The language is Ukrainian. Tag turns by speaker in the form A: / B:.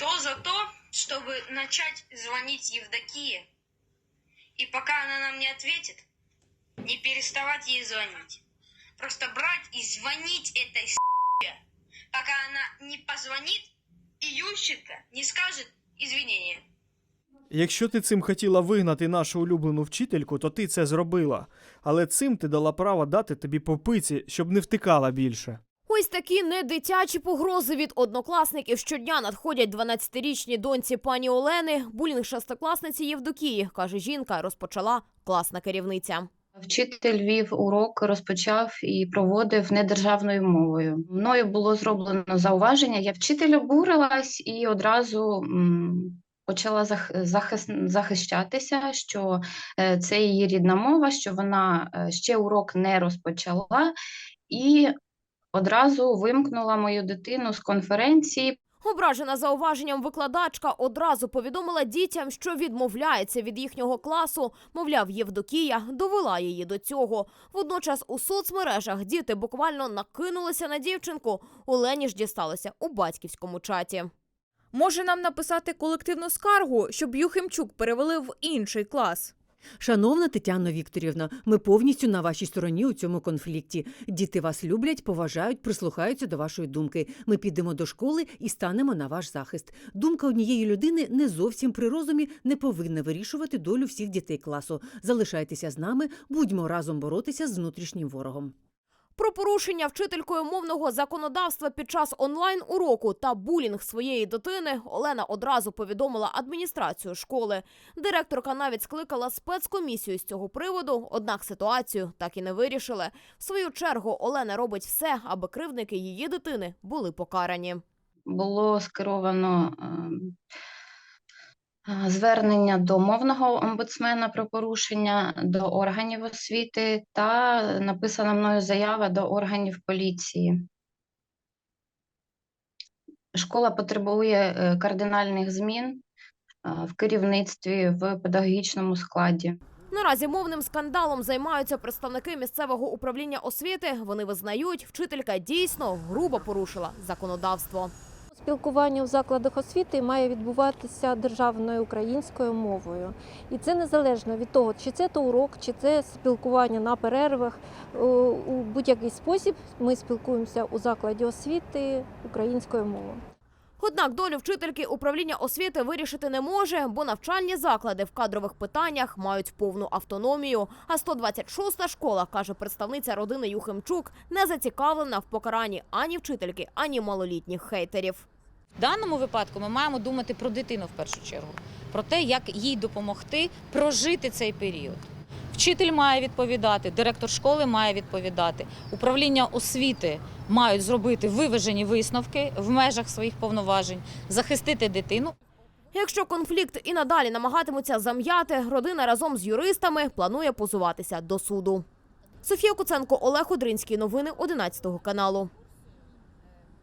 A: Кто за то, чтобы начать звонить Евдокии, и пока она нам не ответит, не переставать ей звонить. Просто брать и звонить этой с***е, пока она не позвонит и Ющенко не скажет извинения.
B: Якщо ти цим хотіла вигнати нашу улюблену вчительку, то ти це зробила. Але цим ти дала право дати тобі попиці, щоб не втикала більше.
C: Ось такі недитячі погрози від однокласників щодня надходять 12-річній доньці пані Олени. Булінг шестикласниці Євдокії, каже жінка, розпочала класна керівниця.
D: Вчитель вів урок, розпочав і проводив недержавною мовою. Мною було зроблено зауваження. Я вчитель обурилась і одразу почала захищатися, що е, це її рідна мова, що вона е, ще урок не розпочала, і одразу вимкнула мою дитину з конференції.
C: Ображена зауваженням викладачка одразу повідомила дітям, що відмовляється від їхнього класу. Мовляв, Євдокія довела її до цього. Водночас у соцмережах діти буквально накинулися на дівчинку. Олені ж дісталося у батьківському чаті.
E: Може нам написати колективну скаргу, щоб Юхимчук перевели в інший клас.
F: Шановна Тетяна Вікторівна, ми повністю на вашій стороні у цьому конфлікті. Діти вас люблять, поважають, прислухаються до вашої думки. Ми підемо до школи і станемо на ваш захист. Думка однієї людини не зовсім при розумі не повинна вирішувати долю всіх дітей класу. Залишайтеся з нами, будьмо разом боротися з внутрішнім ворогом.
C: Про порушення вчителькою мовного законодавства під час онлайн-уроку та булінг своєї дитини Олена одразу повідомила адміністрацію школи. Директорка навіть скликала спецкомісію з цього приводу, однак ситуацію так і не вирішили. В свою чергу Олена робить все, аби кривдники її дитини були покарані.
D: було скеровано е, звернення до мовного омбудсмена про порушення до органів освіти та написана мною заява до органів поліції. Школа потребує е, кардинальних змін в керівництві в педагогічному складі.
C: Наразі мовним скандалом займаються представники місцевого управління освіти. Вони визнають, вчителька дійсно грубо порушила законодавство.
G: Спілкування у закладах освіти має відбуватися державною українською мовою, і це незалежно від того, чи це то урок, чи це спілкування на перервах. Е, У будь-який спосіб ми спілкуємося у закладі освіти українською мовою.
C: Однак долю вчительки управління освіти вирішити не може, бо навчальні заклади в кадрових питаннях мають повну автономію. А 126-та школа, каже представниця родини Юхимчук, не зацікавлена в покаранні ані вчительки, ані малолітніх хейтерів.
H: В даному випадку ми маємо думати про дитину в першу чергу, про те, як їй допомогти прожити цей період. Вчитель має відповідати, директор школи має відповідати, управління освіти мають зробити виважені висновки в межах своїх повноважень, захистити дитину.
C: Якщо конфлікт і надалі намагатимуться зам'яти, родина разом з юристами планує позуватися до суду. Софія Куценко, Олег Одринський. Новини 11 каналу.